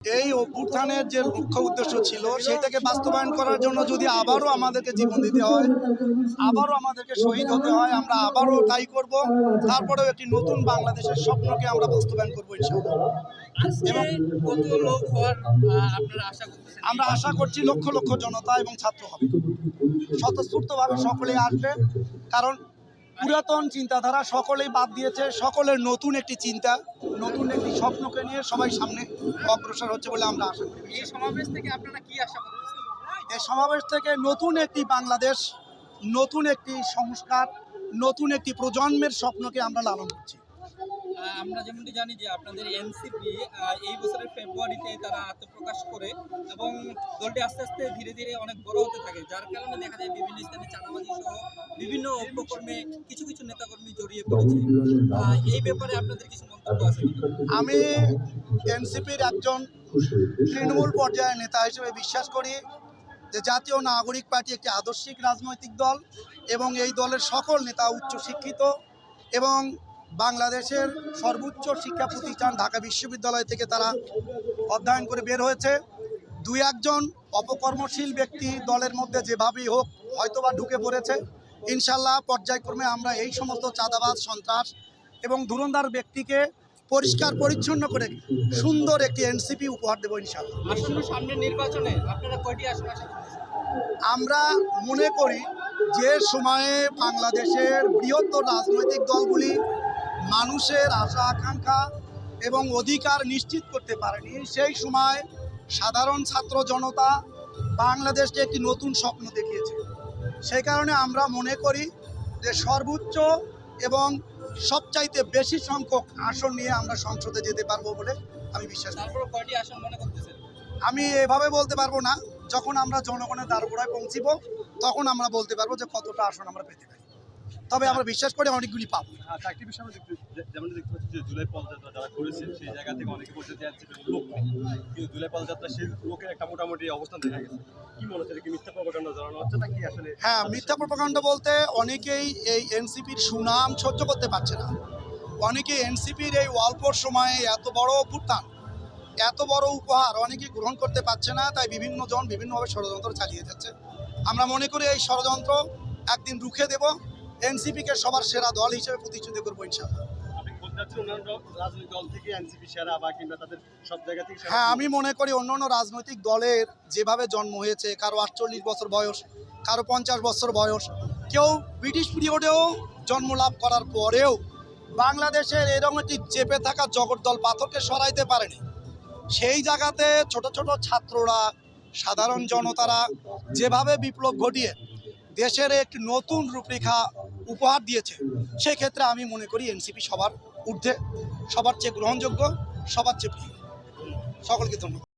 এই অভ্যুত্থানের যে মুখ্য উদ্দেশ্য ছিল সেটাকে বাস্তবায়ন করার জন্য যদি আবারও আমাদেরকে জীবন দিতে হয় আবারও আমাদেরকে শহীদ হতে হয় আমরা আবারও তাই করব। তারপরেও একটি নতুন বাংলাদেশের স্বপ্নকে আমরা বাস্তবায়ন করব ইনশাআল্লাহ। আজকে কত লোক হওয়ার আপনারা আশা করতেছেন? আমরা আশা করছি লক্ষ লক্ষ জনতা এবং ছাত্র হবে। স্বতঃস্ফূর্তভাবে সকলেই আসবে কারণ পুরাতন চিন্তাধারা সকলেই বাদ দিয়েছে সকলের নতুন একটি চিন্তা নতুন একটি স্বপ্নকে নিয়ে সবাই সামনে অগ্রসর হচ্ছে বলে আমরা আশা করি। এই সমাবেশ থেকে আপনারা কি আশা করছেন এই সমাবেশ থেকে নতুন একটি বাংলাদেশ নতুন একটি সংস্কার নতুন একটি প্রজন্মের স্বপ্নকে আমরা লালন করছি। আমরা যেমনটি জানি যে আপনাদের এনসিপি এই বছরের ফেব্রুয়ারিতে তারা আত্মপ্রকাশ করে এবং দলটি আস্তে আস্তে ধীরে ধীরে অনেক বড় হতে থাকে যার কারণে দেখা যায় বিভিন্ন স্থানে চাঁদাবাজি সহ বিভিন্ন উপকর্মে কিছু কিছু নেতাকর্মী জড়িয়ে পড়েছে এই ব্যাপারে আপনাদের কিছু মন্তব্য আছে? আমি এনসিপির একজন তৃণমূল পর্যায়ের নেতা হিসেবে বিশ্বাস করি যে জাতীয় নাগরিক পার্টি একটি আদর্শিক রাজনৈতিক দল এবং এই দলের সকল নেতা উচ্চশিক্ষিত এবং বাংলাদেশের সর্বোচ্চ শিক্ষা প্রতিষ্ঠান ঢাকা বিশ্ববিদ্যালয় থেকে তারা অধ্যয়ন করে বের হয়েছে। দুই একজন অপকর্মশীল ব্যক্তি দলের মধ্যে যেভাবেই হোক হয়তোবা ঢুকে পড়েছে। ইনশাল্লাহ পর্যায়ক্রমে আমরা এই সমস্ত চাঁদাবাজ সন্ত্রাস এবং ধুরন্ধার ব্যক্তিকে পরিষ্কার পরিচ্ছন্ন করে সুন্দর একটি এনসিপি উপহার দেবো ইনশাল্লাহ আসন্ন সামনের নির্বাচনে আপনারা কয়টি আসন আমরা মনে করি যে সময়ে বাংলাদেশের বৃহত্তর রাজনৈতিক দলগুলি মানুষের আশা আকাঙ্ক্ষা এবং অধিকার নিশ্চিত করতে পারেনি। সেই সময় সাধারণ ছাত্র জনতা বাংলাদেশকে একটি নতুন স্বপ্ন দেখিয়েছে। সেই কারণে আমরা মনে করি যে সর্বোচ্চ এবং সবচাইতে বেশি সংখ্যক আসন নিয়ে আমরা সংসদে যেতে পারব বলে আমি বিশ্বাস করি। কয়টি আসন মনে করতেছেন? আমি এভাবে বলতে পারব না। যখন আমরা জনগণের দ্বারগোড়ায় পৌঁছিব তখন আমরা বলতে পারব যে কতটা আসন আমরা পেতে পারি। তবে আমরা বিশ্বাস করি অনেকগুলি পাবো। একটি আমরা যেমন দেখতে পাচ্ছি যে জুলাই পদযাত্রা যারা করেছে সেই জায়গা থেকে অনেকে বলছে যে লোক কিন্তু জুলাই পদযাত্রা সেই লোকের একটা মোটামুটি অবস্থান দেখা গেছে। কি মনে হচ্ছে কি মিথ্যা প্রকাণ্ড জানানো হচ্ছে নাকি আসলে হ্যাঁ মিথ্যা প্রপাকাণ্ড বলতে অনেকেই এই এনসিপির সুনাম সহ্য করতে পারছে না। অনেকে এনসিপির এই অল্প সময়ে এত বড় অভ্যুত্থান এত বড় উপহার অনেকে গ্রহণ করতে পারছে না তাই বিভিন্ন জন বিভিন্নভাবে ষড়যন্ত্র চালিয়ে যাচ্ছে। আমরা মনে করি এই ষড়যন্ত্র একদিন রুখে দেব। এনসিপিকে সবার সেরা দল হিসেবে প্রতিষ্ঠিত করব ইনশাআল্লাহ। হ্যাঁ আমি মনে করি অন্য অন্য রাজনৈতিক দলের যেভাবে জন্ম হয়েছে কারও আটচল্লিশ বছর বয়স কারও পঞ্চাশ বছর বয়স কেউ ব্রিটিশ পিরিয়ডেও জন্ম লাভ করার পরেও বাংলাদেশের এরকম একটি চেপে থাকা জগদ্দল পাথরকে সরাইতে পারেনি। সেই জায়গাতে ছোট ছোট ছাত্ররা সাধারণ জনতারা যেভাবে বিপ্লব ঘটিয়ে দেশের একটি নতুন রূপরেখা উপহার দিয়েছে। সেক্ষেত্রে আমি মনে করি এনসিপি সবার ঊর্ধ্বে, সবার চেয়ে গ্রহণযোগ্য, সবার চেয়ে প্রিয়। সকলকে ধন্যবাদ।